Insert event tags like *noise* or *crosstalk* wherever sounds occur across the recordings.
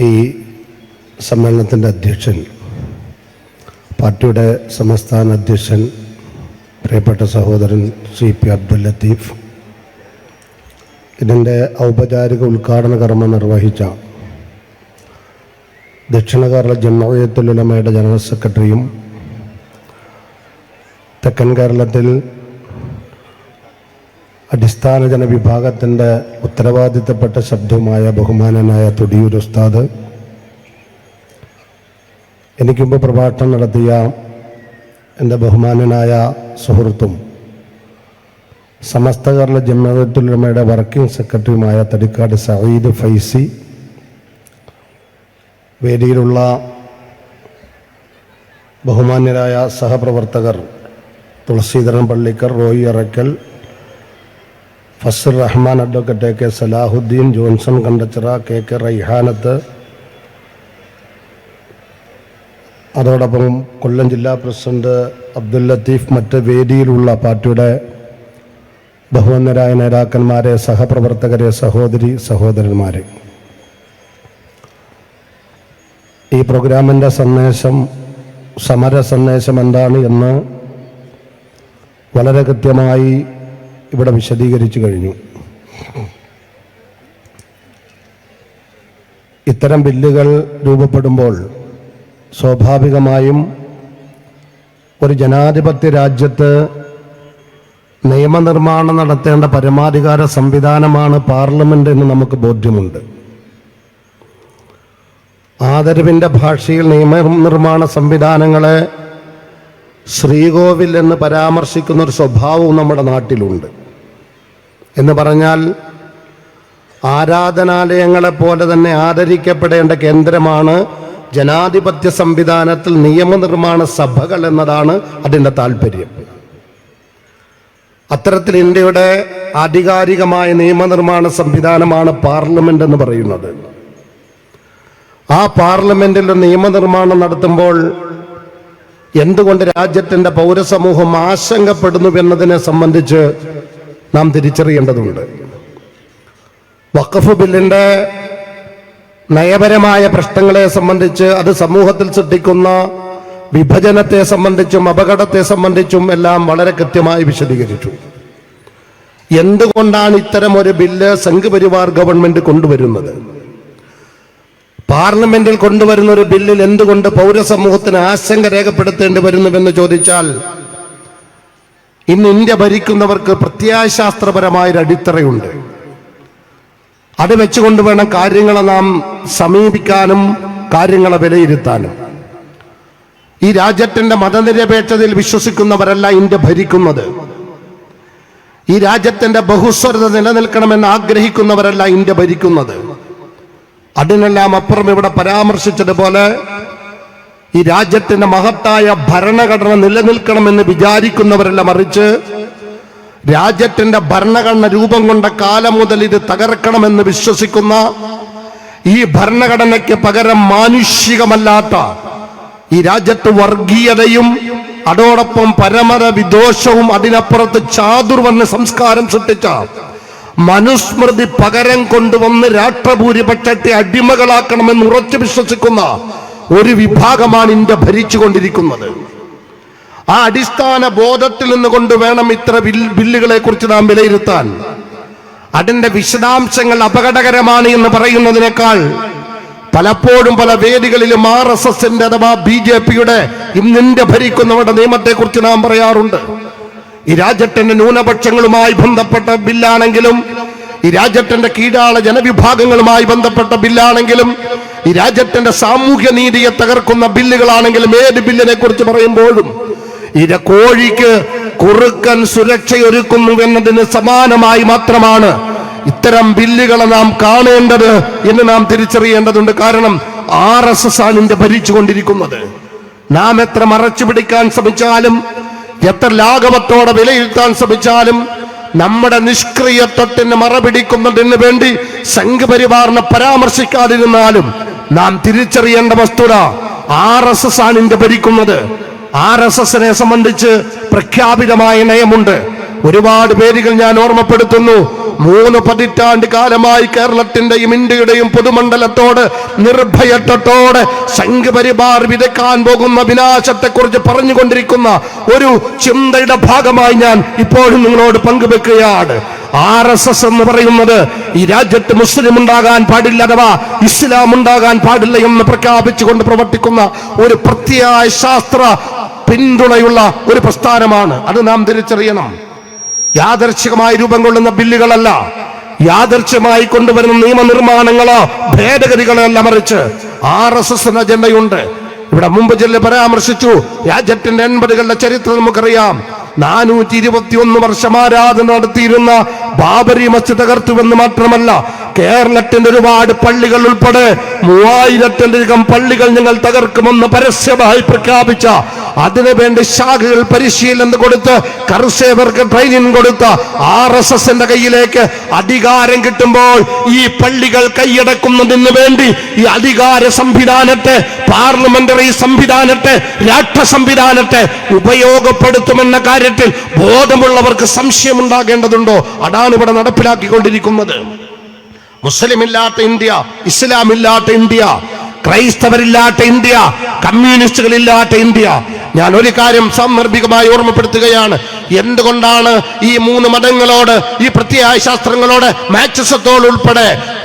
ഈ സമ്മേളനത്തിന്റെ അധ്യക്ഷൻ പാർട്ടിയുടെ സംസ്ഥാന അധ്യക്ഷൻ പ്രിയപ്പെട്ട സഹോദരൻ സി പി അബ്ദുൽ ലത്തീഫ് ഇതിന്റെ ഔപചാരിക ഉദ്ഘാടന കർമ്മം നിർവഹിച്ച ദക്ഷിണ കേരള ജമ്മയത്തുലമയുടെ ജനറൽ സെക്രട്ടറിയും തെക്കൻ കേരളത്തിൽ അടിസ്ഥാന ജനവിഭാഗത്തിന്റെ ഉത്തരവാദിത്തപ്പെട്ട ശബ്ദമായ ബഹുമാനനായ തൊടിയൂർ ഉസ്താദ്. എനിക്ക് മുമ്പ് പ്രഭാഷണം നടത്തിയ എന്റെ ബഹുമാനനായ സുഹൃത്തും സമസ്ത കേരള ജമാഅത്തുലമയുടെ വർക്കിംഗ് സെക്രട്ടറിയുമായ തടിക്കാട് സയ്യിദ് ഫൈസി വേദിയിലുള്ള ബഹുമാന്യരായ സഹപ്രവർത്തകർ Thulaseedharan Pallikkar Roy Arakkal Fazar Rahman advocate K Salahuddin Johnson Kandachira K K Raihanath. അതോടൊപ്പം കൊല്ലം ജില്ലാ പ്രസിഡന്റ് അബ്ദുൽ ലത്തീഫ് മറ്റ് വേദിയിലുള്ള പാർട്ടിയുടെ ബഹുവന്നരായ നേതാക്കന്മാരെ സഹപ്രവർത്തകരെ സഹോദരി സഹോദരന്മാരെ. ഈ പ്രോഗ്രാമിന്റെ സന്ദേശം സമര സന്ദേശം എന്താണ് എന്ന് വളരെ കൃത്യമായി ഇവിടെ വിശദീകരിച്ചു കഴിഞ്ഞു. ഇത്തരം ബില്ലുകൾ രൂപപ്പെടുമ്പോൾ സ്വാഭാവികമായും ഒരു ജനാധിപത്യ രാജ്യത്ത് നിയമനിർമ്മാണം നടത്തേണ്ട പരമാധികാര സംവിധാനമാണ് പാർലമെന്റ് എന്ന് നമുക്ക് ബോധ്യമുണ്ട്. ആദരവിന്റെ ഭാഷയിൽ നിയമനിർമ്മാണ സംവിധാനങ്ങളെ ശ്രീകോവിൽ എന്ന് പരാമർശിക്കുന്ന ഒരു സ്വഭാവവും നമ്മുടെ നാട്ടിലുണ്ട്. എന്ന് പറഞ്ഞാൽ ആരാധനാലയങ്ങളെപ്പോലെ തന്നെ ആദരിക്കപ്പെടേണ്ട കേന്ദ്രമാണ് ജനാധിപത്യ സംവിധാനത്തിൽ നിയമനിർമ്മാണ സഭകൾ എന്നതാണ് അതിന്റെ താല്പര്യം അത്തരത്തിൽ ഇന്ത്യയുടെ ആധികാരികമായ നിയമനിർമ്മാണ സംവിധാനമാണ് പാർലമെന്റ് എന്ന് പറയുന്നത്. ആ പാർലമെന്റിൽ നിയമനിർമ്മാണം നടത്തുമ്പോൾ എന്തുകൊണ്ട് രാജ്യത്തിന്റെ പൗരസമൂഹം ആശങ്കപ്പെടുന്നു എന്നതിനെ സംബന്ധിച്ച് നാം തിരിച്ചറിയേണ്ടതുണ്ട്. വഖഫ് ബില്ലിന്റെ നയപരമായ പ്രശ്നങ്ങളെ സംബന്ധിച്ച് അത് സമൂഹത്തിൽ സൃഷ്ടിക്കുന്ന വിഭജനത്തെ സംബന്ധിച്ചും അപകടത്തെ സംബന്ധിച്ചും എല്ലാം വളരെ കൃത്യമായി വിശദീകരിച്ചു. എന്തുകൊണ്ടാണ് ഇത്തരം ഒരു ബില്ല് സംഘപരിവാർ ഗവൺമെന്റ് കൊണ്ടുവരുന്നത്? പാർലമെന്റിൽ കൊണ്ടുവരുന്ന ഒരു ബില്ലിൽ എന്തുകൊണ്ട് പൗരസമൂഹത്തിന് ആശങ്ക രേഖപ്പെടുത്തേണ്ടി വരുന്നുവെന്ന് ചോദിച്ചാൽ ഇന്ന് ഇന്ത്യ ഭരിക്കുന്നവർക്ക് പ്രത്യയശാസ്ത്രപരമായൊരു അടിത്തറയുണ്ട്. അത് വെച്ചുകൊണ്ട് വേണം കാര്യങ്ങളെ നാം സമീപിക്കാനും കാര്യങ്ങളെ വിലയിരുത്താനും. ഈ രാജ്യത്തിന്റെ മതനിരപേക്ഷതയിൽ വിശ്വസിക്കുന്നവരല്ല ഇന്ത്യ ഭരിക്കുന്നത്. ഈ രാജ്യത്തിന്റെ ബഹുസ്വരത നിലനിൽക്കണമെന്ന് ആഗ്രഹിക്കുന്നവരല്ല ഇന്ത്യ ഭരിക്കുന്നത്. അതിനെല്ലാം അപ്പുറം ഇവിടെ പരാമർശിച്ചതുപോലെ ഈ രാജ്യത്തിന്റെ മഹത്തായ ഭരണഘടന നിലനിൽക്കണമെന്ന് വിചാരിക്കുന്നവരല്ല മറിച്ച് രാജ്യത്തിന്റെ ഭരണഘടന രൂപം കൊണ്ട കാലം മുതൽ ഇത് തകർക്കണമെന്ന് വിശ്വസിക്കുന്ന ഈ ഭരണഘടനയ്ക്ക് പകരം മാനുഷികമല്ലാത്ത ഈ രാജ്യത്ത് വർഗീയതയും അതോടൊപ്പം പരമര വിദോഷവും അതിനപ്പുറത്ത് ചാതുർവർണ സംസ്കാരം സൃഷ്ടിച്ച മനുസ്മൃതി പകരം കൊണ്ടുവന്ന് രാഷ്ട്രഭൂരിപക്ഷത്തെ അടിമകളാക്കണമെന്ന് ഉറച്ചു വിശ്വസിക്കുന്ന ഒരു വിഭാഗമാണ് ഇന്ത്യ ഭരിച്ചുകൊണ്ടിരിക്കുന്നത്. ആ അടിസ്ഥാന ബോധത്തിൽ നിന്നുകൊണ്ട് വേണം ഇത്ര ബില്ലുകളെ കുറിച്ച് നാം വിലയിരുത്താൻ. അതിന്റെ വിശദാംശങ്ങൾ അപകടകരമാണ് എന്ന് പറയുന്നതിനേക്കാൾ പലപ്പോഴും പല വേദികളിലും ആർ എസ് എസിന്റെ അഥവാ ബി ജെ പിയുടെ ഇന്നിന്റെ ഭരിക്കുന്നവരുടെ നിയമത്തെ കുറിച്ച് നാം പറയാറുണ്ട്. ഈ രാജ്യത്തിന്റെ ന്യൂനപക്ഷങ്ങളുമായി ബന്ധപ്പെട്ട ബില്ലാണെങ്കിലും ഈ രാജ്യത്തിന്റെ കീഴാള ജനവിഭാഗങ്ങളുമായി ബന്ധപ്പെട്ട ബില്ലാണെങ്കിലും ഈ രാജ്യത്തിന്റെ സാമൂഹ്യ നീതിയെ തകർക്കുന്ന ബില്ലുകളാണെങ്കിലും ഏത് ബില്ലിനെ കുറിച്ച് പറയുമ്പോഴും ഇര കോഴിക്ക് കുറുക്കൻ സുരക്ഷയൊരുക്കുന്നു എന്നതിന് സമാനമായി മാത്രമാണ് ഇത്തരം ബില്ലുകളെ നാം കാണേണ്ടത് എന്ന് നാം തിരിച്ചറിയേണ്ടതുണ്ട്. കാരണം ആർ എസ് എസ് ആണ് ഇന്ത്യ ഭരിച്ചുകൊണ്ടിരിക്കുന്നത്. നാം എത്ര മറച്ചു പിടിക്കാൻ ശ്രമിച്ചാലും എത്ര ലാഘവത്തോടെ വിലയിരുത്താൻ ശ്രമിച്ചാലും നമ്മുടെ നിഷ്ക്രിയത്വത്തിന് മറപിടിക്കുന്നതിന് വേണ്ടി സംഘപരിവാറിനെ പരാമർശിക്കാതിരുന്നാലും നാം തിരിച്ചറിയേണ്ട വസ്തുത ആർ എസ് എസ് ആണ് ഇന്ത്യ ഭരിക്കുന്നത്. ആർ എസ് എസിനെ സംബന്ധിച്ച് പ്രഖ്യാപിതമായ നയമുണ്ട്. ഒരുപാട് പേരുകൾ ഞാൻ ഓർമ്മപ്പെടുത്തുന്നു. മൂന്ന് പതിറ്റാണ്ട് കാലമായി കേരളത്തിന്റെയും ഇന്ത്യയുടെയും പൊതുമണ്ഡലത്തോട് നിർഭയത്വത്തോടെ സംഘപരിവാർ വിതക്കാൻ പോകുന്ന വിനാശത്തെക്കുറിച്ച് പറഞ്ഞുകൊണ്ടിരിക്കുന്ന ഒരു ചിന്തയുടെ ഭാഗമായി ഞാൻ ഇപ്പോഴും നിങ്ങളോട് പങ്കുവെക്കുകയാണ്. ആർ എസ് എസ് എന്ന് പറയുന്നത് ഈ രാജ്യത്ത് മുസ്ലിം ഉണ്ടാകാൻ പാടില്ല അഥവാ ഇസ്ലാം ഉണ്ടാകാൻ പാടില്ല എന്ന് പ്രഖ്യാപിച്ചുകൊണ്ട് പ്രവർത്തിക്കുന്ന ഒരു പ്രത്യേക ശാസ്ത്ര പിന്തുണയുള്ള ഒരു പ്രസ്ഥാനമാണ്. അത് നാം തിരിച്ചറിയണം. യാദർച്ഛികമായി രൂപം കൊള്ളുന്ന ബില്ലുകളല്ല. യാദർശ്യമായി കൊണ്ടുവരുന്ന നിയമനിർമ്മാണങ്ങളോ ഭേദഗതികളോ അല്ല മറിച്ച് ആർ എസ് എസ് അജണ്ടയുണ്ട് ഇവിടെ മുമ്പ് ജില്ല പരാമർശിച്ചു. രാജ്യത്തിന്റെ എൺപതുകളുടെ ചരിത്രം നമുക്കറിയാം. നാനൂറ്റി ഇരുപത്തി ഒന്ന് വർഷം ആരാധന നടത്തിയിരുന്ന ബാബരി മസ്ജിദ് തകർത്തുവെന്ന് മാത്രമല്ല കേരളത്തിന്റെ ഒരുപാട് പള്ളികൾ ഉൾപ്പെടെ മൂവായിരത്തിലധികം പള്ളികൾ ഞങ്ങൾ തകർക്കുമെന്ന് പരസ്യമായി പ്രഖ്യാപിച്ച അതിനുവേണ്ടി ശാഖകൾ പരിശീലനം കൊടുത്ത് കർഷകർക്ക് ട്രെയിനിങ് കൊടുത്ത് ആർ എസ് എസിന്റെ കയ്യിലേക്ക് അധികാരം കിട്ടുമ്പോൾ ഈ പള്ളികൾ കൈയടക്കുന്നതിന് വേണ്ടി ഈ അധികാര സംവിധാനത്തെ പാർലമെന്ററി സംവിധാനത്തെ രാഷ്ട്ര സംവിധാനത്തെ ഉപയോഗപ്പെടുത്തുമെന്ന കാര്യത്തിൽ ബോധമുള്ളവർക്ക് സംശയം ഉണ്ടാകേണ്ടതുണ്ടോ അതാണ് ഇവിടെ നടപ്പിലാക്കിക്കൊണ്ടിരിക്കുന്നത്. മുസ്ലിം ഇല്ലാത്ത ഇന്ത്യ ഇസ്ലാമില്ലാത്ത ഇന്ത്യ ക്രൈസ്തവരില്ലാത്ത ഇന്ത്യ കമ്മ്യൂണിസ്റ്റുകളില്ലാത്ത ഇന്ത്യ ഞാൻ ഒരു കാര്യം സാന്ദർഭികമായി ഓർമ്മപ്പെടുത്തുകയാണ്. എന്തുകൊണ്ടാണ് ഈ മൂന്ന് മതങ്ങളോട് ഈ പ്രത്യയ ശാസ്ത്രങ്ങളോട് മാച്ചസത്തോട്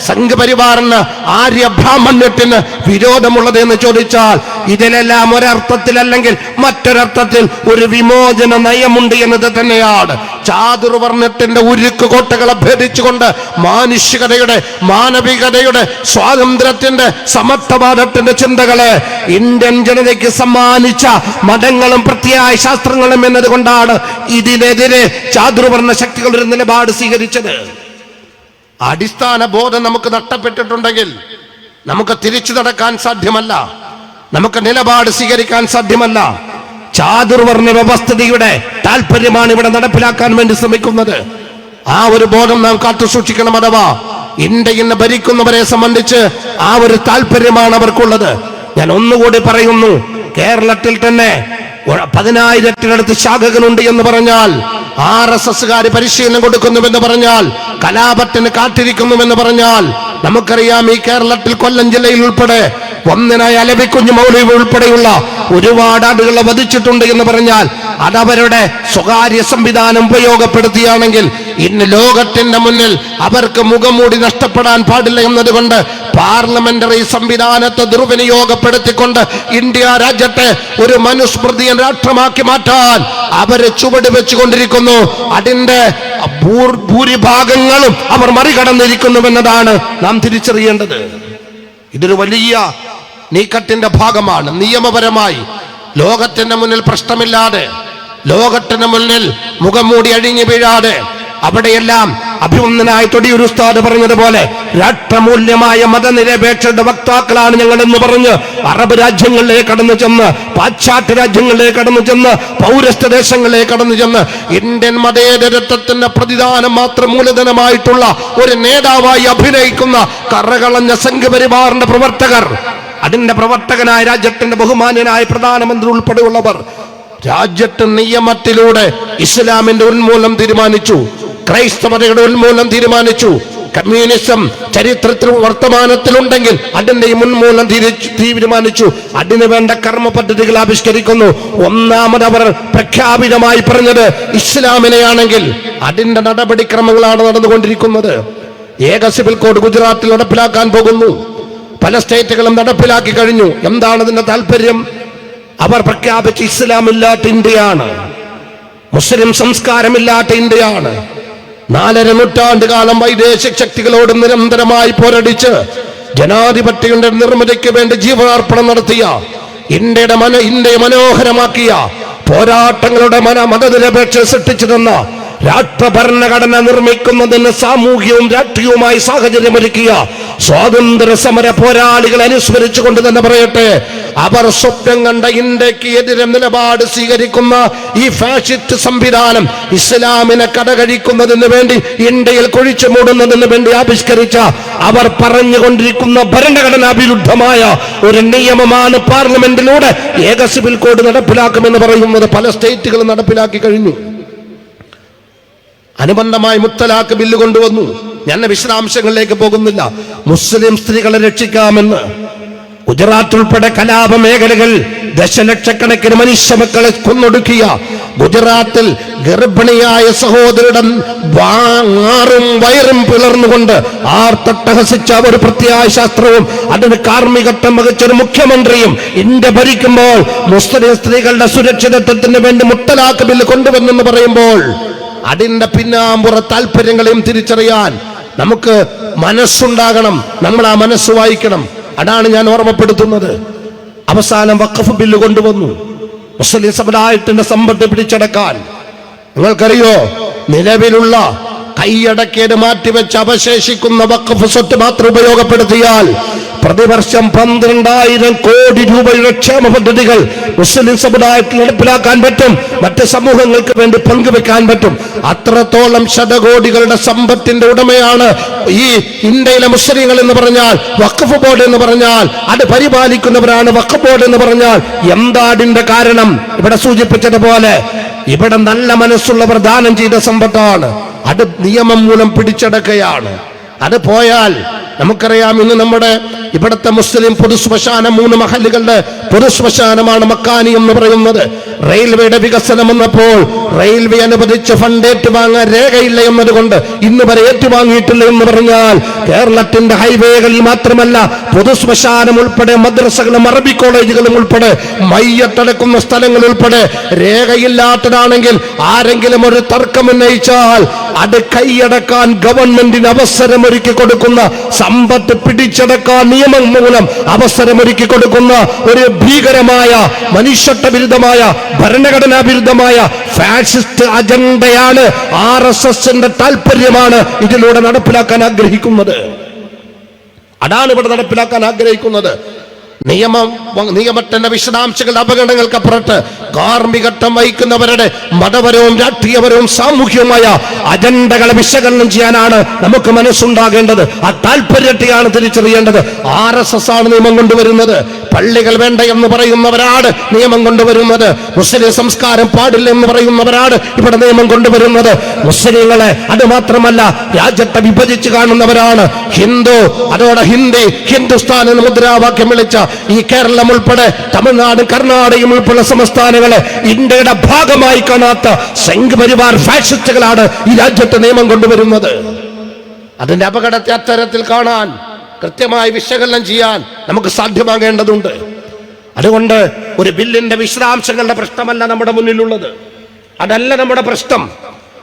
സംഘപരിവാറിന് ആര്യ ബ്രാഹ്മണ്യത്തിന് വിരോധമുള്ളത് എന്ന് ചോദിച്ചാൽ ഇതിലെല്ലാം ഒരർത്ഥത്തിൽ അല്ലെങ്കിൽ മറ്റൊരർത്ഥത്തിൽ ഒരു വിമോചന നയമുണ്ട് എന്നത് തന്നെയാണ്. ചാതുർവർണത്തിന്റെ ഉരുക്ക് കോട്ടകളെ ഭേദിച്ചുകൊണ്ട് മാനുഷികതയുടെ മാനവികതയുടെ സ്വാതന്ത്ര്യത്തിന്റെ സമത്വവാദത്തിന്റെ ചിന്തകളെ ഇന്ത്യൻ ജനതയ്ക്ക് സമ്മാനിച്ച മതങ്ങളും പ്രത്യായ ശാസ്ത്രങ്ങളും എന്നതുകൊണ്ടാണ് ഇതിനെതിരെ ചാതുർവർണ ശക്തികൾ ഒരു നിലപാട് സ്വീകരിച്ചത്. അടിസ്ഥാന ബോധം നമുക്ക് നഷ്ടപ്പെട്ടിട്ടുണ്ടെങ്കിൽ നമുക്ക് തിരിച്ചു നടക്കാൻ സാധ്യമല്ല. നമുക്ക് നിലപാട് സ്വീകരിക്കാൻ സാധ്യമല്ല. ചാതുർവർണ വ്യവസ്ഥിതിയുടെ താല്പര്യമാണ് ഇവിടെ നടപ്പിലാക്കാൻ വേണ്ടി ശ്രമിക്കുന്നത്. ആ ഒരു ബോധം നാം കാത്തു സൂക്ഷിക്കണം അഥവാ ഇന്ത്യ ഇന്ന് ഭരിക്കുന്നവരെ സംബന്ധിച്ച് ആ ഒരു താല്പര്യമാണ് അവർക്കുള്ളത്. ഞാൻ ഒന്നുകൂടി പറയുന്നു കേരളത്തിൽ തന്നെ പതിനായിരത്തിനടുത്ത് ശാഖകളുണ്ട് എന്ന് പറഞ്ഞാൽ ആർ എസ് എസ്സുകാർ പരിശീലനം കൊടുക്കുന്നുവെന്ന് പറഞ്ഞാൽ കലാപത്തിന് കാത്തിരിക്കുന്നുവെന്ന് പറഞ്ഞാൽ നമുക്കറിയാം ഈ കേരളത്തിൽ കൊല്ലം ജില്ലയിൽ ഉൾപ്പെടെ ഒന്നിനായി അലവിക്കുഞ്ഞ് മൗലവി ഉൾപ്പെടെയുള്ള ഒരുപാട് ആടുകളെ വധിച്ചിട്ടുണ്ട് എന്ന് പറഞ്ഞാൽ അതവരുടെ സ്വകാര്യ സംവിധാനം ഉപയോഗപ്പെടുത്തിയാണെങ്കിൽ ഇന്ന് ലോകത്തിന്റെ മുന്നിൽ അവർക്ക് മുഖം മൂടി നഷ്ടപ്പെടാൻ പാടില്ല എന്നതുകൊണ്ട് പാർലമെന്ററി സംവിധാനത്തെ ദുർവിനിയോഗപ്പെടുത്തിക്കൊണ്ട് ഇന്ത്യ രാജ്യത്തെ ഒരു മനുസ്മൃതിയൻ രാഷ്ട്രമാക്കി മാറ്റാൻ അവരെ ചുവട് വെച്ചുകൊണ്ടിരിക്കുന്നു. അതിന്റെ ഭൂരിഭാഗങ്ങളും അവർ മറികടന്നിരിക്കുന്നുവെന്നതാണ് നാം തിരിച്ചറിയേണ്ടത്. ഇതൊരു വലിയ നീക്കത്തിന്റെ ഭാഗമാണ്. നിയമപരമായി ലോകത്തിന്റെ മുന്നിൽ പ്രശ്നമില്ലാതെ ലോകത്തിന് മുന്നിൽ മുഖം മൂടി അഴിഞ്ഞു വീഴാതെ അവിടെയെല്ലാം അഭിമന്യനായ തൊടിയൊരു ഉസ്താദ് പറഞ്ഞതുപോലെ രാഷ്ട്രമൂല്യമായ മതനിരപേക്ഷയുടെ വക്താക്കളാണ് ഞങ്ങൾ എന്ന് പറഞ്ഞ് അറബ് രാജ്യങ്ങളിലേക്ക് കടന്നു ചെന്ന് പാശ്ചാത്യ രാജ്യങ്ങളിലേക്ക് കടന്നു ചെന്ന് പൗരസ്ത്യ ദേശങ്ങളിലേക്ക് കടന്നു ചെന്ന് ഇന്ത്യൻ മതേതരത്വത്തിന്റെ പ്രതിദാനം മാത്രം മൂലധനമായിട്ടുള്ള ഒരു നേതാവായി അഭിനയിക്കുന്ന കറകളഞ്ഞ സംഘപരിവാറിന്റെ പ്രവർത്തകർ അതിന്റെ പ്രവർത്തകനായ രാജ്യത്തിന്റെ ബഹുമാന്യനായ പ്രധാനമന്ത്രി ഉൾപ്പെടെയുള്ളവർ രാജ്യത്ത് നിയമത്തിലൂടെ ഇസ്ലാമിന്റെ ഉന്മൂലം തീരുമാനിച്ചു. ക്രൈസ്തവതയുടെ ഉന്മൂലം തീരുമാനിച്ചു. കമ്മ്യൂണിസം ചരിത്രത്തിൽ വർത്തമാനത്തിലുണ്ടെങ്കിൽ അതിന്റെ മുൻമൂലം തീരുമാനിച്ചു. അതിനു വേണ്ട കർമ്മ പദ്ധതികൾ ആവിഷ്കരിക്കുന്നു. ഒന്നാമത് അവർ പ്രഖ്യാപിതമായി പറഞ്ഞത് ഇസ്ലാമിനെയാണെങ്കിൽ അതിന്റെ നടപടിക്രമങ്ങളാണ് നടന്നുകൊണ്ടിരിക്കുന്നത്. ഏക സിവിൽ കോഡ് ഗുജറാത്തിൽ നടപ്പിലാക്കാൻ പോകുന്നു. പല സ്റ്റേറ്റുകളും നടപ്പിലാക്കി കഴിഞ്ഞു. എന്താണ് അതിന്റെ താല്പര്യം അവർ പ്രഖ്യാപിച്ച ഇസ്ലാമില്ലാത്ത ഇന്ത്യയാണ്. മുസ്ലിം സംസ്കാരമില്ലാത്ത ഇന്ത്യയാണ്. നാലര നൂറ്റാണ്ട് കാലം വൈദേശിക ശക്തികളോട് നിരന്തരമായി പോരടിച്ച് ജനാധിപത്യയുടെ നിർമ്മിതിക്ക് വേണ്ടി ജീവനാർപ്പണം നടത്തിയ ഇന്ത്യയുടെ മന ഇന്ത്യയെ മനോഹരമാക്കിയ പോരാട്ടങ്ങളുടെ മന മതനിരപേക്ഷ സൃഷ്ടിച്ചു തന്ന രാഷ്ട്രഭരണഘടന നിർമ്മിക്കുന്നതിന് സാമൂഹ്യവും രാഷ്ട്രീയവുമായി സാഹചര്യമൊരുക്കിയ സ്വാതന്ത്ര്യ സമര പോരാളികളെ അനുസ്മരിച്ചുകൊണ്ട് തന്നെ പറയട്ടെ അവർ സ്വപ്നം കണ്ട ഇന്ത്യയ്ക്ക് എതിരെ നിലപാട് സ്വീകരിക്കുന്ന ഈ ഫാഷിസ്റ്റ് സംവിധാനം ഇസ്ലാമിനെ കടകഴിക്കുന്നതിന് വേണ്ടി ഇന്ത്യയിൽ കുഴിച്ചു മൂടുന്നതിന് വേണ്ടി ആവിഷ്കരിച്ച അവർ പറഞ്ഞുകൊണ്ടിരിക്കുന്ന ഭരണഘടനാ വിരുദ്ധമായ ഒരു നിയമമാണ് പാർലമെന്റിലൂടെ ഏക സിവിൽ കോഡ് നടപ്പിലാക്കുമെന്ന് പറയുന്നത് പല സ്റ്റേറ്റുകളും നടപ്പിലാക്കി കഴിഞ്ഞു. അനുബന്ധമായി മുത്തലാഖ് ബില്ല് കൊണ്ടുവന്നു. ഞാൻ വിശദാംശങ്ങളിലേക്ക് പോകുന്നില്ല. മുസ്ലിം സ്ത്രീകളെ രക്ഷിക്കാമെന്ന്. ഗുജറാത്ത് ഉൾപ്പെടെ കലാപ മേഖലകൾ ദശലക്ഷക്കണക്കിന് മനുഷ്യ മക്കളെ കൊന്നൊടുക്കിയ ഗുജറാത്തിൽ ഗർഭിണിയായ സഹോദരിയുടെ വാങ്ങാറും വയറും പിളർന്നുകൊണ്ട് ആർത്തട്ടഹസിച്ച ഒരു പ്രത്യാശാസ്ത്രവും അതിന് കാർമ്മികത്വം വഹിച്ചൊരു മുഖ്യമന്ത്രിയും ഇന്ത്യ ഭരിക്കുമ്പോൾ മുസ്ലിം സ്ത്രീകളുടെ സുരക്ഷിതത്വത്തിന് വേണ്ടി മുട്ടലാക്ക് ബില്ല് കൊണ്ടുവന്നെന്ന് പറയുമ്പോൾ അതിന്റെ പിന്നാമ്പുറ താല്പര്യങ്ങളെയും തിരിച്ചറിയാൻ നമുക്ക് മനസ്സുണ്ടാകണം. നമ്മൾ ആ മനസ്സ് വായിക്കണം. അതാണ് ഞാൻ ഓർമ്മപ്പെടുത്തുന്നത്. അവസാനം വഖഫ് ബില്ല് കൊണ്ടുവന്നു. മുസ്ലിം സമുദായത്തിന്റെ സമ്പത്ത് പിടിച്ചടക്കാൻ. നിങ്ങൾക്കറിയോ? നിലവിലുള്ള കൈയടക്കിയത് മാറ്റിവെച്ച് അവശേഷിക്കുന്ന വഖഫ് സ്വത്ത് മാത്രം ഉപയോഗപ്പെടുത്തിയാൽ പ്രതിവർഷം പന്ത്രണ്ടായിരം കോടി രൂപയുടെ ക്ഷേമ പദ്ധതികൾ മുസ്ലിം സമുദായത്തിൽ നടപ്പിലാക്കാൻ പറ്റും. മറ്റ് സമൂഹങ്ങൾക്ക് വേണ്ടി പങ്കുവെക്കാൻ പറ്റും. അത്രത്തോളം ശതകോടികളുടെ സമ്പത്തിന്റെ ഉടമയാണ് ഈ ഇന്ത്യയിലെ മുസ്ലിങ്ങൾ എന്ന് പറഞ്ഞാൽ വഖഫ് ബോർഡ് എന്ന് പറഞ്ഞാൽ അത് പരിപാലിക്കുന്നവരാണ് വഖഫ് ബോർഡ് എന്ന് പറഞ്ഞാൽ. എന്താടിന്റെ കാരണം? ഇവിടെ സൂചിപ്പിച്ചതുപോലെ ഇവിടെ നല്ല മനസ്സുള്ളവർ ദാനം ചെയ്ത സമ്പത്താണ്. അത് നിയമം മൂലം പിടിച്ചടക്കുകയാണ്. അത് പോയാൽ നമുക്കറിയാം ഇന്ന് നമ്മുടെ ഇവിടുത്തെ മുസ്ലിം പൊതു ശ്മശാനം മൂന്ന് മഹല്ലുകളുടെ പൊതുശ്മശാനമാണ് മക്കാനി എന്ന് പറയുന്നത്. റെയിൽവേയുടെ വികസനം വന്നപ്പോൾ റെയിൽവേ അനുവദിച്ച ഫണ്ട് ഏറ്റുവാങ്ങാൻ രേഖയില്ല എന്നതുകൊണ്ട് ഇന്ന് വരെ ഏറ്റുവാങ്ങിയിട്ടില്ല എന്ന് പറഞ്ഞാൽ കേരളത്തിന്റെ ഹൈവേകളിൽ മാത്രമല്ല പൊതുശ്മശാനം ഉൾപ്പെടെ മദ്രസകളും അറബി കോളേജുകളും ഉൾപ്പെടെ മയ്യത്തടക്കുന്ന സ്ഥലങ്ങൾ ഉൾപ്പെടെ രേഖയില്ലാത്തതാണെങ്കിൽ ആരെങ്കിലും ഒരു തർക്കം ഉന്നയിച്ചാൽ അത് കൈയടക്കാൻ ഗവൺമെന്റിന് അവസരം ഒരുക്കി കൊടുക്കുന്ന സമ്പത്ത് പിടിച്ചടക്കാൻ നിയമം മൂലം അവസരമൊരുക്കി കൊടുക്കുന്ന ഒരു ഭീകരമായ ഭരണഘടനാ വിരുദ്ധമായ ഫാഷിസ്റ്റ് അജണ്ടയാണ് ആർ എസ് എസിന്റെ താല്പര്യമാണ് ഇതിലൂടെ നടപ്പിലാക്കാൻ ആഗ്രഹിക്കുന്നത്. അതാണ് ഇവിടെ നടപ്പിലാക്കാൻ ആഗ്രഹിക്കുന്നത്. നിയമം നിയമത്തിന്റെ വിശദാംശങ്ങളുടെ അപകടങ്ങൾക്കപ്പുറത്ത് കാർമ്മികത്വം വഹിക്കുന്നവരുടെ മതപരവും രാഷ്ട്രീയപരവും സാമൂഹ്യവുമായ അജണ്ടകളെ വിശകലനം ചെയ്യാനാണ് നമുക്ക് മനസ്സുണ്ടാകേണ്ടത്. ആ താല്പര്യത്തെയാണ് തിരിച്ചറിയേണ്ടത്. ആർ എസ് എസ് ആണ് നിയമം കൊണ്ടുവരുന്നത്. പള്ളികൾ വേണ്ട എന്ന് പറയുന്നവരാണ് നിയമം കൊണ്ടുവരുന്നത്. മുസ്ലിം സംസ്കാരം പാടില്ല എന്ന് പറയുന്നവരാണ് ഇവിടെ നിയമം കൊണ്ടുവരുന്നത്. മുസ്ലിങ്ങളെ അത് മാത്രമല്ല രാജ്യത്തെ വിഭജിച്ച് കാണുന്നവരാണ്. ഹിന്ദു അതോടെ ഹിന്ദി ഹിന്ദുസ്ഥാൻ എന്ന് മുദ്രാവാക്യം വിളിച്ച ഈ കേരളം ഉൾപ്പെടെ തമിഴ്നാട് കർണാടകയും ഉൾപ്പെടെ സംസ്ഥാനങ്ങളെ ഇന്ത്യയുടെ ഭാഗമായി കാണാത്ത സംഘ് പരിവാർ ഫാഷിസ്റ്റുകളാണ് ഈ രാജ്യത്തെ നിയമം കൊണ്ടുവരുന്നത്. അതിന്റെ അപകടത്തെ അത്തരത്തിൽ കാണാൻ കൃത്യമായി വിശകലനം ചെയ്യാൻ നമുക്ക് സാധ്യമാകേണ്ടതുണ്ട്. അതുകൊണ്ട് ഒരു ബില്ലിന്റെ വിശദാംശങ്ങളുടെ പ്രശ്നമല്ല നമ്മുടെ മുന്നിലുള്ളത്. അതല്ല നമ്മുടെ പ്രശ്നം.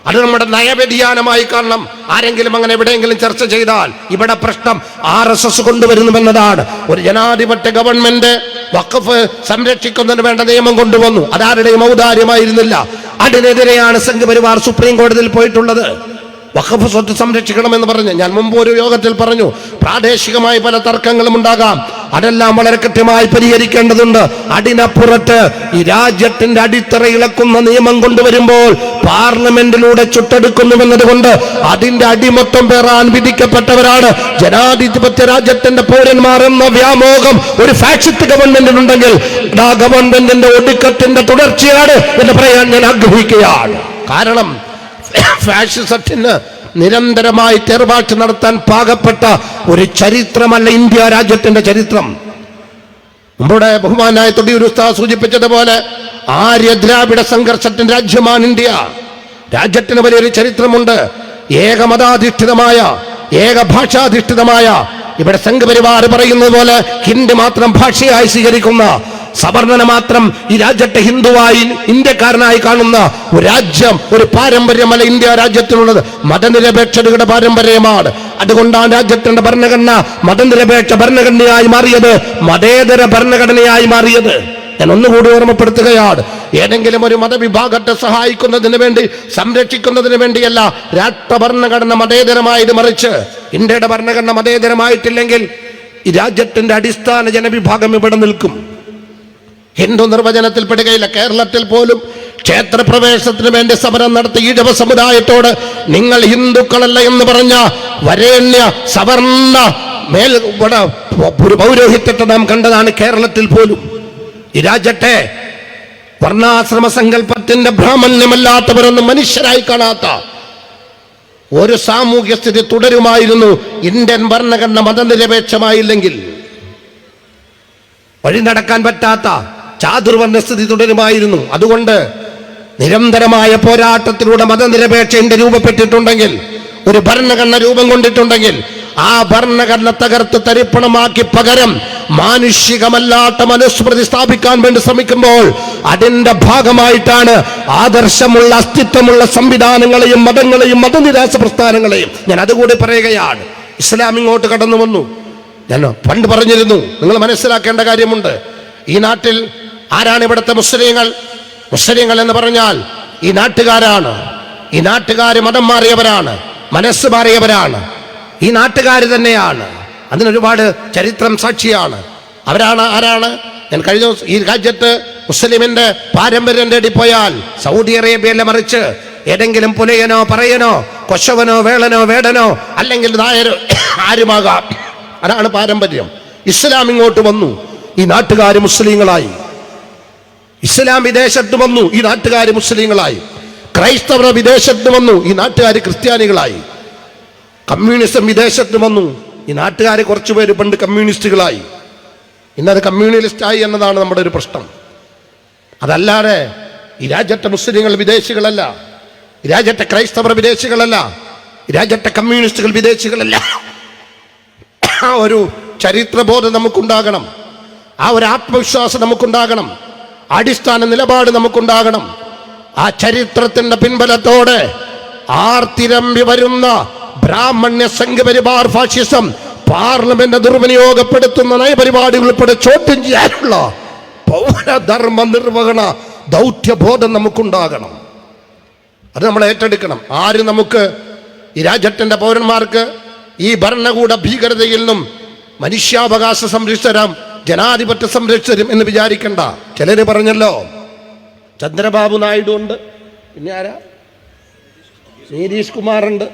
അത് നമ്മുടെ നയവ്യതിയാനമായി കാരണം ആരെങ്കിലും അങ്ങനെ എവിടെയെങ്കിലും ചർച്ച ചെയ്താൽ ഇവിടെ പ്രശ്നം ആർ എസ് എസ് കൊണ്ടുവരുന്നുവെന്നതാണ്. ഒരു ജനാധിപത്യ ഗവൺമെന്റ് വഖഫ് സംരക്ഷിക്കുന്നതിന് വേണ്ട നിയമം കൊണ്ടുവന്നു. അതാരുടെയും ഔദാര്യമായിരുന്നില്ല. അതിനെതിരെയാണ് സംഘപരിവാർ സുപ്രീം കോടതിയിൽ പോയിട്ടുള്ളത്. വഖഫ് സ്വത്ത് സംരക്ഷിക്കണമെന്ന് പറഞ്ഞ്. ഞാൻ മുമ്പ് ഒരു യോഗത്തിൽ പറഞ്ഞു പ്രാദേശികമായി പല തർക്കങ്ങളും ഉണ്ടാകാം. അതെല്ലാം വളരെ കൃത്യമായി പരിഹരിക്കേണ്ടതുണ്ട്. അടിനപ്പുറത്ത് ഈ രാജ്യത്തിന്റെ അടിത്തറ ഇളക്കുന്ന നിയമം കൊണ്ടുവരുമ്പോൾ പാർലമെന്റിലൂടെ ചുട്ടെടുക്കുന്നുവെന്നതുകൊണ്ട് അതിന്റെ അടിമൊത്തം പേറാൻ വിധിക്കപ്പെട്ടവരാണ്. ജനാധിപത്യ രാജ്യത്തിന്റെ പൗരന്മാർ എന്ന വ്യാമോഹം ഒരു ഫാക്ഷിസ്റ്റ് ഗവൺമെന്റിനുണ്ടെങ്കിൽ ആ ഗവൺമെന്റിന്റെ ഒടുക്കത്തിന്റെ തുടർച്ചയാണ് എന്ന് പറയാൻ ഞാൻ ആഗ്രഹിക്കുകയാണ്. കാരണം ഫാഷിസത്തിന് നിരന്തരമായി തെറുവാഴ്ച നടത്താൻ പാകപ്പെട്ട ഒരു ചരിത്രമല്ല ഇന്ത്യ രാജ്യത്തിന്റെ ചരിത്രം. നമ്മുടെ ബഹുമാനായ തൊടിയൂർ ഉസ്താദ് സൂചിപ്പിച്ചതുപോലെ ആര്യ ദ്രാവിഡ സംഘർഷത്തിന്റെ രാജ്യമാണ് ഇന്ത്യ. രാജ്യത്തിന് വലിയൊരു ചരിത്രമുണ്ട്. ഏകമതാധിഷ്ഠിതമായ ഏകഭാഷാധിഷ്ഠിതമായ ഇവിടെ സംഘപരിവാർ പറയുന്നത് പോലെ ഹിന്ദി മാത്രം ഭാഷയായി സ്വീകരിക്കുന്ന സവർണനെ മാത്രം ഈ രാജ്യത്തെ ഹിന്ദുവായി ഇന്ത്യക്കാരനായി കാണുന്ന ഒരു രാജ്യം ഒരു പാരമ്പര്യമല്ല ഇന്ത്യ രാജ്യത്തിനുള്ളത്. മതനിരപേക്ഷതയുടെ പാരമ്പര്യമാണ്. അതുകൊണ്ടാണ് രാജ്യത്തിന്റെ ഭരണഘടന മതനിരപേക്ഷ ഭരണഘടനയായി മാറിയത് മതേതര ഭരണഘടനയായി മാറിയത്. ഞാൻ ഒന്നുകൂടി ഓർമ്മപ്പെടുത്തുകയാണ് ഏതെങ്കിലും ഒരു മതവിഭാഗത്തെ സഹായിക്കുന്നതിന് വേണ്ടി സംരക്ഷിക്കുന്നതിന് വേണ്ടിയല്ല രാഷ്ട്രഭരണഘടന മതേതരമായത് മറിച്ച്. ഇന്ത്യയുടെ ഭരണഘടന മതേതരമായിട്ടില്ലെങ്കിൽ ഈ രാജ്യത്തിന്റെ അടിസ്ഥാന ജനവിഭാഗം ഇവിടെ നിൽക്കും. ഹിന്ദു നിർവചനത്തിൽപ്പെടുകയില്ല കേരളത്തിൽ പോലും ക്ഷേത്രപ്രവേശനത്തിന് വേണ്ടി സമരം നടത്തി ഈഴവ സമുദായത്തോട് നിങ്ങൾ ഹിന്ദുക്കളല്ല എന്ന് പറഞ്ഞ വരേണ്യ സവർണ മേൽ ഒരു പൗരോഹിത്യത്തെ നാം കണ്ടതാണ് കേരളത്തിൽ പോലും. ഇരാജട്ടെ വർണാശ്രമ സങ്കല്പത്തിന്റെ ബ്രാഹ്മണ്യമല്ലാത്തവരൊന്നും മനുഷ്യരായി കാണാത്ത ഒരു സാമൂഹ്യ സ്ഥിതി തുടരുമായിരുന്നു ഇന്ത്യൻ ഭരണഘടന മതനിരപേക്ഷമായില്ലെങ്കിൽ. വഴി നടക്കാൻ പറ്റാത്ത ചാതുർവർണ സ്ഥിതി തുടരുമായിരുന്നു അതുകൊണ്ട് നിരന്തരമായ പോരാട്ടത്തിലൂടെ മതനിരപേക്ഷ ഇന്ത്യ രൂപപ്പെട്ടിട്ടുണ്ടെങ്കിൽ ഒരു ഭരണഘടന രൂപം കൊണ്ടിട്ടുണ്ടെങ്കിൽ ആ ഭരണഘടന തകർത്ത് തരിപ്പണമാക്കി പകരം മാനുഷികമല്ലാത്ത മനുസ്മൃതി സ്ഥാപിക്കാൻ വേണ്ടി ശ്രമിക്കുമ്പോൾ അതിന്റെ ഭാഗമായിട്ടാണ് ആദർശമുള്ള അസ്തിത്വമുള്ള സംവിധാനങ്ങളെയും മതങ്ങളെയും മതനിരാശ പ്രസ്ഥാനങ്ങളെയും. ഞാൻ അതുകൂടി പറയുകയാണ്. ഇസ്ലാം ഇങ്ങോട്ട് കടന്നു വന്നു. ഞാൻ പണ്ട് പറഞ്ഞിരുന്നു നിങ്ങൾ മനസ്സിലാക്കേണ്ട കാര്യമുണ്ട്. ഈ നാട്ടിൽ ആരാണ് ഇവിടുത്തെ മുസ്ലിങ്ങൾ? മുസ്ലിങ്ങൾ എന്ന് പറഞ്ഞാൽ ഈ നാട്ടുകാരാണ്. ഈ നാട്ടുകാർ മതം മാറിയവരാണ് മനസ്സ് മാറിയവരാണ്. ഈ നാട്ടുകാർ തന്നെയാണ്. അതിനൊരുപാട് ചരിത്രം സാക്ഷിയാണ്. അവരാണ് ആരാണ്? ഞാൻ കഴിഞ്ഞ ഈ രാജ്യത്ത് മുസ്ലിമിന്റെ പാരമ്പര്യം തേടിപ്പോയാൽ സൗദി അറേബ്യയിലെ മറിച്ച് ഏതെങ്കിലും പുലയനോ പറയനോ കൊശവനോ വേളനോ വേടനോ അല്ലെങ്കിൽ നായരോ ആരുമാകാം? അതാണ് പാരമ്പര്യം. ഇസ്ലാം ഇങ്ങോട്ട് വന്നു. ഈ നാട്ടുകാർ മുസ്ലിങ്ങളായി. ഇസ്ലാം വിദേശത്ത് വന്നു ഈ നാട്ടുകാർ മുസ്ലിങ്ങളായി. ക്രൈസ്തവർ വിദേശത്ത് വന്നു ഈ നാട്ടുകാർ ക്രിസ്ത്യാനികളായി. കമ്മ്യൂണിസം വിദേശത്ത് വന്നു ഈ നാട്ടുകാർ കുറച്ചുപേര് പണ്ട് കമ്മ്യൂണിസ്റ്റുകളായി. ഇന്നത് കമ്മ്യൂണിസ്റ്റായി എന്നതാണ് നമ്മുടെ ഒരു പ്രശ്നം. അതല്ലാതെ ഈ രാജ്യത്തെ മുസ്ലിങ്ങൾ വിദേശികളല്ല. ഈ രാജ്യത്തെ ക്രൈസ്തവർ വിദേശികളല്ല. ഈ രാജ്യത്തെ കമ്മ്യൂണിസ്റ്റുകൾ വിദേശികളല്ല. ആ ഒരു ചരിത്രബോധം നമുക്കുണ്ടാകണം. ആ ഒരു ആത്മവിശ്വാസം നമുക്കുണ്ടാകണം. അടിസ്ഥാന നിലപാട് നമുക്കുണ്ടാകണം. ആ ചരിത്രത്തിന്റെ പിൻബലത്തോടെ ആർത്തിരമ്പി വരുന്ന ബ്രാഹ്മണ്യ സംഘപരിവാർ ഫാഷിസം പാർലമെന്റ് ദുർവിനിയോഗപ്പെടുത്തുന്ന നയപരിപാടികൾ ഉൾപ്പെടെ ചോദ്യം ചെയ്യാനുള്ള പൗരധർമ്മ നിർവഹണ ദൗത്യബോധം നമുക്കുണ്ടാകണം. അത് നമ്മൾ ഏറ്റെടുക്കണം. ആര് നമുക്ക് ഈ രാജ്യത്തിന്റെ പൗരന്മാർക്ക് ഈ ഭരണകൂട ഭീകരതയിൽ നിന്നും മനുഷ്യാവകാശ സംരക്ഷരം ജനാധിപത്യ സംരക്ഷരും എന്ന് വിചാരിക്കണ്ട. ചിലര് പറഞ്ഞല്ലോ ചന്ദ്രബാബു നായിഡു ഉണ്ട്. പിന്നെ ആരാ? നിതീഷ് കുമാറുണ്ട്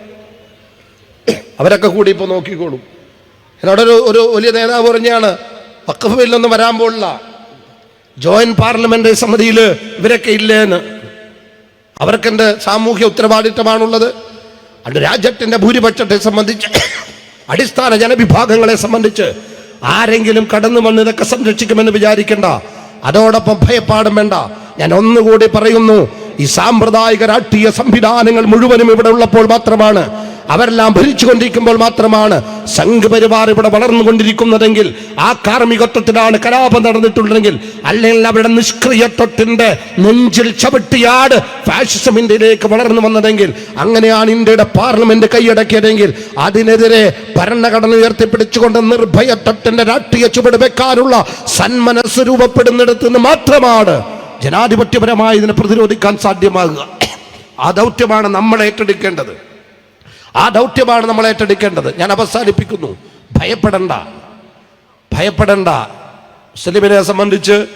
അവരൊക്കെ കൂടി ഇപ്പൊ നോക്കിക്കോളും. എന്നോടൊരു ഒരു വലിയ നേതാവ് പറഞ്ഞാണ് വക്കഫ് ബില്ലൊന്നും വരാൻ പോലുള്ള ജോയിന്റ് പാർലമെന്ററി സമിതിയിൽ ഇവരൊക്കെ ഇല്ലേന്ന്. അവർക്കെന്ത് സാമൂഹ്യ ഉത്തരവാദിത്തമാണുള്ളത്? അത് രാജ്യത്തിന്റെ ഭൂരിപക്ഷത്തെ സംബന്ധിച്ച് അടിസ്ഥാന ജനവിഭാഗങ്ങളെ സംബന്ധിച്ച് ആരെങ്കിലും കടന്നു വന്ന് ഇതൊക്കെ സംരക്ഷിക്കുമെന്ന് വിചാരിക്കണ്ട. അതോടൊപ്പം ഭയപ്പാടും വേണ്ട. ഞാൻ ഒന്നുകൂടി പറയുന്നു ഈ സാമ്പ്രദായിക രാഷ്ട്രീയ സംവിധാനങ്ങൾ മുഴുവനും ഇവിടെ ഉള്ളപ്പോൾ മാത്രമാണ് അവരെല്ലാം ഭരിച്ചുകൊണ്ടിരിക്കുമ്പോൾ മാത്രമാണ് സംഘപരിവാർ ഇവിടെ വളർന്നുകൊണ്ടിരിക്കുന്നതെങ്കിൽ ആ കാർമ്മികത്വത്തിലാണ് കലാപം നടന്നിട്ടുള്ളതെങ്കിൽ അല്ലെങ്കിൽ അവരുടെ നിഷ്ക്രിയത്വത്തിന്റെ നെഞ്ചിൽ ചവിട്ടിയാട് ഫാഷിസം ഇന്ത്യയിലേക്ക് വളർന്നു വന്നതെങ്കിൽ അങ്ങനെയാണ് ഇന്ത്യയുടെ പാർലമെന്റ് കൈയടക്കിയതെങ്കിൽ അതിനെതിരെ ഭരണഘടന ഉയർത്തിപ്പിടിച്ചുകൊണ്ട് നിർഭയത്വത്തിന്റെ രാഷ്ട്രീയ ചുവട് വെക്കാനുള്ള സന്മനസ് രൂപപ്പെടുന്നിടത്ത് നിന്ന് മാത്രമാണ് ജനാധിപത്യപരമായി ഇതിനെ പ്രതിരോധിക്കാൻ സാധ്യമാകുക. *coughs* ആ ദൗത്യമാണ് നമ്മൾ ഏറ്റെടുക്കേണ്ടത്. ആ ദൗത്യമാണ് നമ്മൾ ഏറ്റെടുക്കേണ്ടത്. ഞാൻ അവസാനിപ്പിക്കുന്നു. ഭയപ്പെടണ്ട. ഭയപ്പെടണ്ട. മുസ്ലിമിനെ സംബന്ധിച്ച്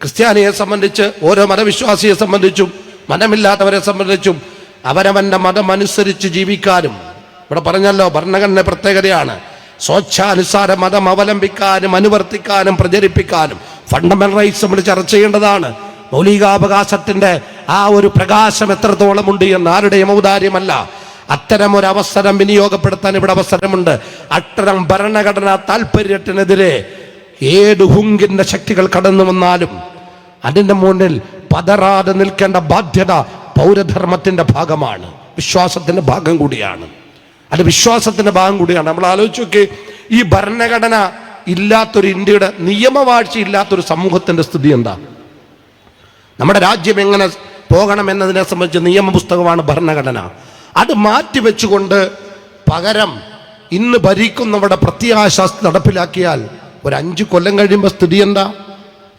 ക്രിസ്ത്യാനിയെ സംബന്ധിച്ച് ഓരോ മതവിശ്വാസിയെ സംബന്ധിച്ചും മനമില്ലാത്തവരെ സംബന്ധിച്ചും അവരവന്റെ മതം അനുസരിച്ച് ജീവിക്കാനും ഇവിടെ പറഞ്ഞല്ലോ ഭരണഘടന പ്രത്യേകതയാണ്. സ്വച്ഛാനുസാര മതം അവലംബിക്കാനും അനുവർത്തിക്കാനും പ്രചരിപ്പിക്കാനും ഫണ്ടമെന്റൽ റൈറ്റ്സ് നമ്മൾ ചർച്ച ചെയ്യേണ്ടതാണ്. മൗലികാവകാശത്തിന്റെ ആ ഒരു പ്രകാശം എത്രത്തോളം ഉണ്ട് എന്ന് ആരുടെയും ഔദാര്യമല്ല. അത്തരം അവസരം വിനിയോഗപ്പെടുത്താൻ ഇവിടെ അവസരമുണ്ട്. അത്തരം ഭരണഘടനാ താല്പര്യത്തിനെതിരെ ഏത് ഹുങ്കിന്റെ ശക്തികൾ കടന്നു വന്നാലും അതിന്റെ മുന്നിൽ പതറാതെ നിൽക്കേണ്ട ബാധ്യത പൗരധർമ്മത്തിന്റെ ഭാഗമാണ്. വിശ്വാസത്തിന്റെ ഭാഗം കൂടിയാണ്. അത് വിശ്വാസത്തിന്റെ ഭാഗം കൂടിയാണ്. നമ്മൾ ആലോചിച്ച് ഈ ഭരണഘടന ഇല്ലാത്തൊരു ഇന്ത്യയുടെ നിയമവാഴ്ച ഇല്ലാത്തൊരു സമൂഹത്തിന്റെ സ്ഥിതി എന്താ? നമ്മുടെ രാജ്യം എങ്ങനെ പോകണം എന്നതിനെ സംബന്ധിച്ച് നിയമപുസ്തകമാണ് ഭരണഘടന. അത് മാറ്റിവെച്ചുകൊണ്ട് പകരം ഇന്ന് ഭരിക്കുന്നവരുടെ പ്രത്യാശ നടപ്പിലാക്കിയാൽ ഒരു അഞ്ച് കൊല്ലം കഴിയുമ്പോൾ സ്ഥിതി എന്താ?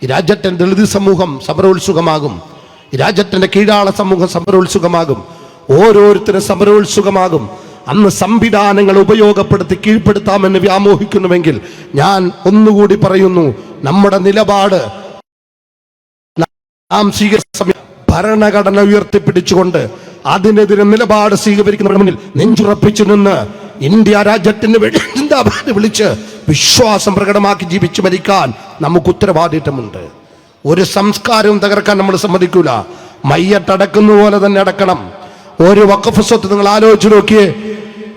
ഈ രാജ്യത്തിന്റെ ദളിത് സമൂഹം സമരോത്സുഖമാകും ഈ രാജ്യത്തിന്റെ കീഴാള സമൂഹം സമരോത്സുഖമാകും ഓരോരുത്തരും സമരോത്സുഖമാകും അന്ന് സംവിധാനങ്ങൾ ഉപയോഗപ്പെടുത്തി കീഴ്പ്പെടുത്താമെന്ന് വ്യാമോഹിക്കുന്നുവെങ്കിൽ ഞാൻ ഒന്നുകൂടി പറയുന്നു നമ്മുടെ നിലപാട് നാം സ്വീകരിച്ച ഭരണഘടന ഉയർത്തിപ്പിടിച്ചുകൊണ്ട് അതിനെതിരെ നിലപാട് സ്വീകരിക്കുന്നവരുടെ മുന്നിൽ നെഞ്ചുറപ്പിച്ചു നിന്ന് ഇന്ത്യ രാജ്യത്തിന് വേണ്ടി വിളിച്ച് വിശ്വാസം പ്രകടമാക്കി ജീവിച്ചു മരിക്കാൻ നമുക്ക് ഉത്തരവാദിത്തമുണ്ട്. ഒരു സംസ്കാരവും തകർക്കാൻ നമ്മൾ സമ്മതിക്കൂല. മയ്യട്ടടക്കുന്ന പോലെ തന്നെ അടക്കണം. ഒരു വക്കഫ് സ്വത്ത് നിങ്ങൾ ആലോചിച്ച് നോക്കിയേ.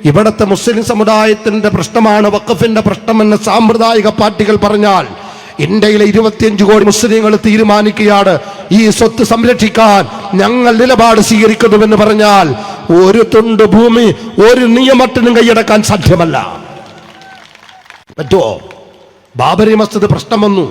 ഇവിടത്തെ മുസ്ലിം സമുദായത്തിന്റെ പ്രശ്നമാണ് വഖഫിന്റെ പ്രശ്നമെന്ന് സാമ്പ്രദായിക പാർട്ടികൾ പറഞ്ഞാൽ ഇന്ത്യയിലെ ഇരുപത്തിയഞ്ച് കോടി മുസ്ലിങ്ങൾ തീരുമാനിക്കുകയാണ്. ഈ സ്വത്ത് സംരക്ഷിക്കാൻ ഞങ്ങൾ നിലപാട് സ്വീകരിക്കുന്നുവെന്ന് പറഞ്ഞാൽ ഒരു തുണ്ട് ഭൂമി ഒരു നിയമത്തിനും കൈയടക്കാൻ സാധ്യമല്ല. പറ്റുമോ ബാബരി മസ്ജിദ് പ്രശ്നം വന്നു.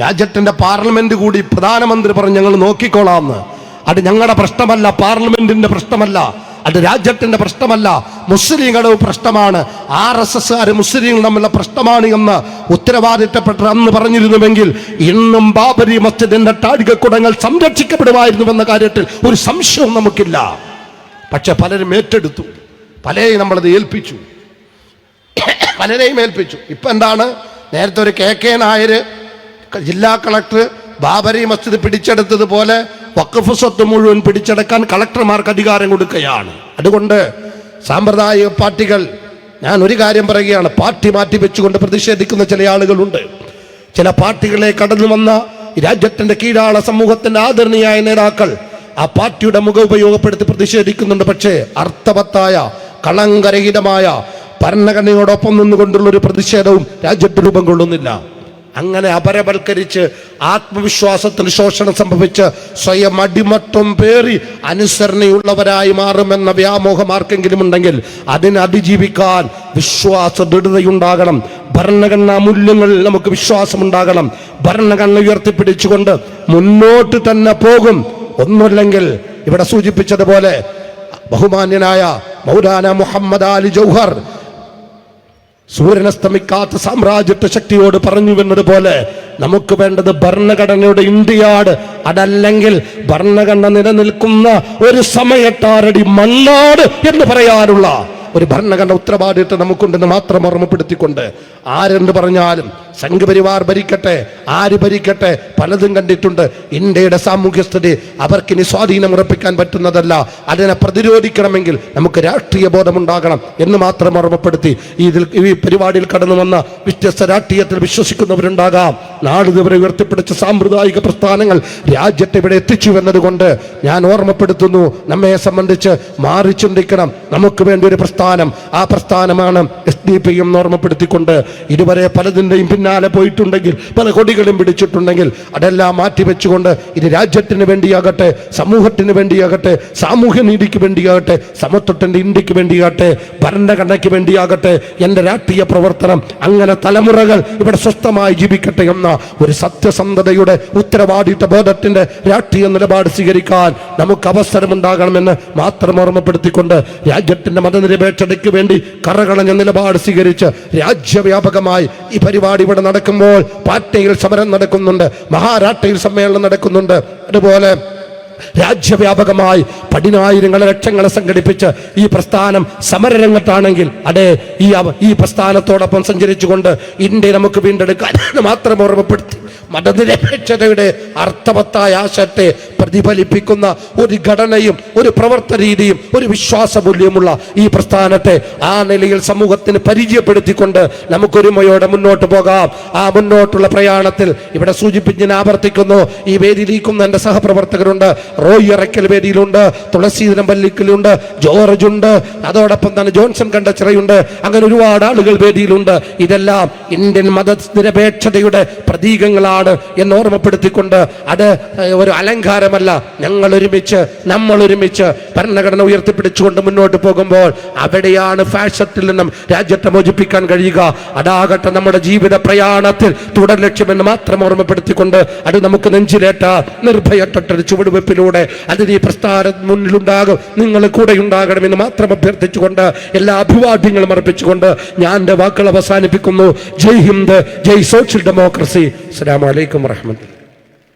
രാജ്യത്തിന്റെ പാർലമെന്റ് കൂടി പ്രധാനമന്ത്രി പറഞ്ഞു ഞങ്ങൾ നോക്കിക്കോളാം അത് ഞങ്ങളുടെ പ്രശ്നമല്ല പാർലമെന്റിന്റെ പ്രശ്നമല്ല. അത് രാജ്യത്തിന്റെ പ്രശ്നമല്ല. മുസ്ലിങ്ങളുടെ പ്രശ്നമാണ്. ആർ എസ് എസ് മുസ്ലിങ്ങൾ തമ്മിലുള്ള പ്രശ്നമാണ് എന്ന് ഉത്തരവാദിത്തപ്പെട്ട അന്ന് പറഞ്ഞിരുന്നുവെങ്കിൽ ഇന്നും ബാബരി മസ്ജിദിന്റെ സംരക്ഷിക്കപ്പെടുമായിരുന്നു എന്ന കാര്യത്തിൽ ഒരു സംശയവും നമുക്കില്ല. പക്ഷെ പലരും ഏറ്റെടുത്തു. പലരെയും നമ്മളത് ഏൽപ്പിച്ചു. പലരെയും ഏൽപ്പിച്ചു. ഇപ്പൊ എന്താണ് നേരത്തെ ഒരു കെ കെ നായർ ജില്ലാ കളക്ടർ ബാബരി മസ്ജിദ് പിടിച്ചെടുത്തതുപോലെ വക്കഫ് സ്വത്ത് മുഴുവൻ പിടിച്ചെടുക്കാൻ കളക്ടർമാർക്ക് അധികാരം കൊടുക്കുകയാണ്. അതുകൊണ്ട് സാമ്പ്രദായിക പാർട്ടികൾ ഞാൻ ഒരു കാര്യം പറയുകയാണ് പാർട്ടി മാറ്റി വെച്ചുകൊണ്ട് പ്രതിഷേധിക്കുന്ന ചില ആളുകളുണ്ട്. ചില പാർട്ടികളെ കടന്നു വന്ന രാജ്യത്തിന്റെ കീഴാള സമൂഹത്തിന്റെ ആദരണീയായ നേതാക്കൾ ആ പാർട്ടിയുടെ മുഖ ഉപയോഗപ്പെടുത്തി പ്രതിഷേധിക്കുന്നുണ്ട്. പക്ഷേ അർത്ഥവത്തായ കളങ്കരഹിതമായ ഭരണഘടനയോടൊപ്പം നിന്നുകൊണ്ടുള്ള ഒരു പ്രതിഷേധവും രാജ്യത്ത് രൂപം കൊള്ളുന്നില്ല. അങ്ങനെ അപരവൽക്കരിച്ച് ആത്മവിശ്വാസത്തിൽ ശോഷണം സംഭവിച്ച് സ്വയം അടിമത്വം പേറി അനുസരണയുള്ളവരായി മാറുമെന്ന വ്യാമോഹം ആർക്കെങ്കിലും ഉണ്ടെങ്കിൽ അതിനെ അതിജീവിക്കാൻ വിശ്വാസ ദൃഢതയുണ്ടാകണം ഭരണഘടനാ മൂല്യങ്ങളിൽ നമുക്ക് വിശ്വാസമുണ്ടാകണം. ഭരണഘടന ഉയർത്തിപ്പിടിച്ചുകൊണ്ട് മുന്നോട്ട് തന്നെ പോകും. ഒന്നുമില്ലെങ്കിൽ ഇവിടെ സൂചിപ്പിച്ചതുപോലെ ബഹുമാന്യനായ മൗലാന മുഹമ്മദ് അലി ജൗഹർ സൂര്യനസ്തമിക്കാത്ത സാമ്രാജ്യത്വ ശക്തിയോട് പറഞ്ഞു എന്നതുപോലെ നമുക്ക് വേണ്ടത് ഭരണഘടനയുടെ ഇന്ത്യയാണ് അതല്ലെങ്കിൽ ഭരണഘടന നിലനിൽക്കുന്ന ഒരു സമയത്താരടി മണ്ണാട് എന്ന് പറയാനുള്ള ഒരു ഭരണഘടന ഉത്തരവാദിത്വം നമുക്കുണ്ടെന്ന് മാത്രം ഓർമ്മപ്പെടുത്തിക്കൊണ്ട് ആരെന്ന് പറഞ്ഞാലും സംഘപരിവാർ ഭരിക്കട്ടെ ആര് ഭരിക്കട്ടെ പലതും കണ്ടിട്ടുണ്ട്. ഇന്ത്യയുടെ സാമൂഹ്യ സ്ഥിതി അവർക്കിനി സ്വാധീനം ഉറപ്പിക്കാൻ പറ്റുന്നതല്ല. അതിനെ പ്രതിരോധിക്കണമെങ്കിൽ നമുക്ക് രാഷ്ട്രീയ ബോധമുണ്ടാകണം എന്ന് മാത്രം ഓർമ്മപ്പെടുത്തി ഇതിൽ ഈ പരിപാടിയിൽ കടന്നു വന്ന വ്യത്യസ്ത രാഷ്ട്രീയത്തിൽ വിശ്വസിക്കുന്നവരുണ്ടാകാം. നാളിതുവരെ ഉയർത്തിപ്പിടിച്ച സാമ്പ്രദായിക പ്രസ്ഥാനങ്ങൾ രാജ്യത്തെ ഇവിടെ എത്തിച്ചു എന്നതുകൊണ്ട് ഞാൻ ഓർമ്മപ്പെടുത്തുന്നു. നമ്മെ സംബന്ധിച്ച് മാറി ചിന്തിക്കണം. നമുക്ക് വേണ്ടി ഒരു പ്രസ്ഥാനം. ആ പ്രസ്ഥാനമാണ് എസ് എം ഓർമ്മപ്പെടുത്തിക്കൊണ്ട് ഇതുവരെ പലതിന്റെയും പിന്നാലെ പോയിട്ടുണ്ടെങ്കിൽ പല കൊടികളും പിടിച്ചിട്ടുണ്ടെങ്കിൽ അതെല്ലാം മാറ്റിവെച്ചുകൊണ്ട് ഇത് രാജ്യത്തിന് വേണ്ടിയാകട്ടെ സമൂഹത്തിന് വേണ്ടിയാകട്ടെ സാമൂഹ്യ നീതിക്ക് വേണ്ടിയാകട്ടെ സമത്വത്തിന്റെ ഇന്ത്യയ്ക്ക് വേണ്ടിയാകട്ടെ ഭരണഘടനയ്ക്ക് വേണ്ടിയാകട്ടെ എന്റെ രാഷ്ട്രീയ പ്രവർത്തനം അങ്ങനെ തലമുറകൾ ഇവിടെ സ്വസ്ഥമായി ജീവിക്കട്ടെ എന്ന ഒരു സത്യസന്ധതയുടെ ഉത്തരവാദിത്ത ബോധത്തിന്റെ രാഷ്ട്രീയ നിലപാട് സ്വീകരിക്കാൻ നമുക്ക് അവസരമുണ്ടാകണമെന്ന് മാത്രം ഓർമ്മപ്പെടുത്തിക്കൊണ്ട് രാജ്യത്തിന്റെ മതനിരപേക്ഷതയ്ക്ക് വേണ്ടി കറകളഞ്ഞ നിലപാട് സ്വീകരിച്ച് രാജ്യവ്യാപകമായി ഈ പരിപാടി ഇവിടെ നടക്കുമ്പോൾ പാറ്റ്നയിൽ സമരം നടക്കുന്നുണ്ട് മഹാരാഷ്ട്രയിൽ സമ്മേളനം നടക്കുന്നുണ്ട്. അതുപോലെ രാജ്യവ്യാപകമായി പതിനായിരങ്ങളെ ലക്ഷങ്ങളെ സംഘടിപ്പിച്ച് ഈ പ്രസ്ഥാനം സമരരംഗത്താണെങ്കിൽ അതെ ഈ ഈ പ്രസ്ഥാനത്തോടൊപ്പം സഞ്ചരിച്ചുകൊണ്ട് ഇന്ത്യ നമുക്ക് വീണ്ടെടുക്കാൻ *laughs* മാത്രം ഓർമ്മപ്പെടുത്തി. മതനിരപേക്ഷതയുടെ അർത്ഥവത്തായ ആശയത്തെ പ്രതിഫലിപ്പിക്കുന്ന ഒരു ഘടനയും ഒരു പ്രവർത്തന രീതിയും ഒരു വിശ്വാസമൂല്യമുള്ള ഈ പ്രസ്ഥാനത്തെ ആ നിലയിൽ സമൂഹത്തിന് പരിചയപ്പെടുത്തിക്കൊണ്ട് നമുക്കൊരുമയോടെ മുന്നോട്ട് പോകാം. ആ മുന്നോട്ടുള്ള പ്രയാണത്തിൽ ഇവിടെ സൂചിപ്പിച്ച് ഞാൻ ആവർത്തിക്കുന്നു. ഈ വേദിയിലിരിക്കുന്ന എന്റെ സഹപ്രവർത്തകരുണ്ട്. റോയ് അറയ്ക്കൽ വേദിയിലുണ്ട്. തുളസീധരം പല്ലിക്കലുണ്ട് ജോർജ് ഉണ്ട്. അതോടൊപ്പം തന്നെ ജോൺസൺ കണ്ടച്ചിറയുണ്ട്. അങ്ങനെ ഒരുപാട് ആളുകൾ വേദിയിലുണ്ട്. ഇതെല്ലാം ഇന്ത്യൻ മതനിരപേക്ഷതയുടെ പ്രതീകങ്ങളാണ്. എന്ന് ഓർമ്മപ്പെടുത്തിക്കൊണ്ട് അത് ഒരു അലങ്കാരമല്ല. ഞങ്ങൾ ഒരുമിച്ച് നമ്മൾ ഒരുമിച്ച് ഭരണഘടന ഉയർത്തിപ്പിടിച്ചുകൊണ്ട് മുന്നോട്ട് പോകുമ്പോൾ അവിടെയാണ് ഫാഷത്തിൽ നിന്നും രാജ്യത്തെ മോചിപ്പിക്കാൻ കഴിയുക. അതാകട്ടെ നമ്മുടെ ജീവിത പ്രയാണത്തിൽ തുടർ ലക്ഷ്യമെന്ന് മാത്രം ഓർമ്മപ്പെടുത്തിക്കൊണ്ട് അത് നമുക്ക് നെഞ്ചിലേറ്റ നിർഭയട്ടൊരു ചുവടുവെപ്പിലൂടെ അതിന് ഈ പ്രസ്ഥാനം മുന്നിലുണ്ടാകും. നിങ്ങൾ കൂടെ ഉണ്ടാകണമെന്ന് മാത്രം അഭ്യർത്ഥിച്ചുകൊണ്ട് എല്ലാ അഭിവാദ്യങ്ങളും അർപ്പിച്ചുകൊണ്ട് ഞാൻ എന്റെ വാക്കുകൾ അവസാനിപ്പിക്കുന്നു. Jai Hind Jai social democracy. عليكم ورحمة الله.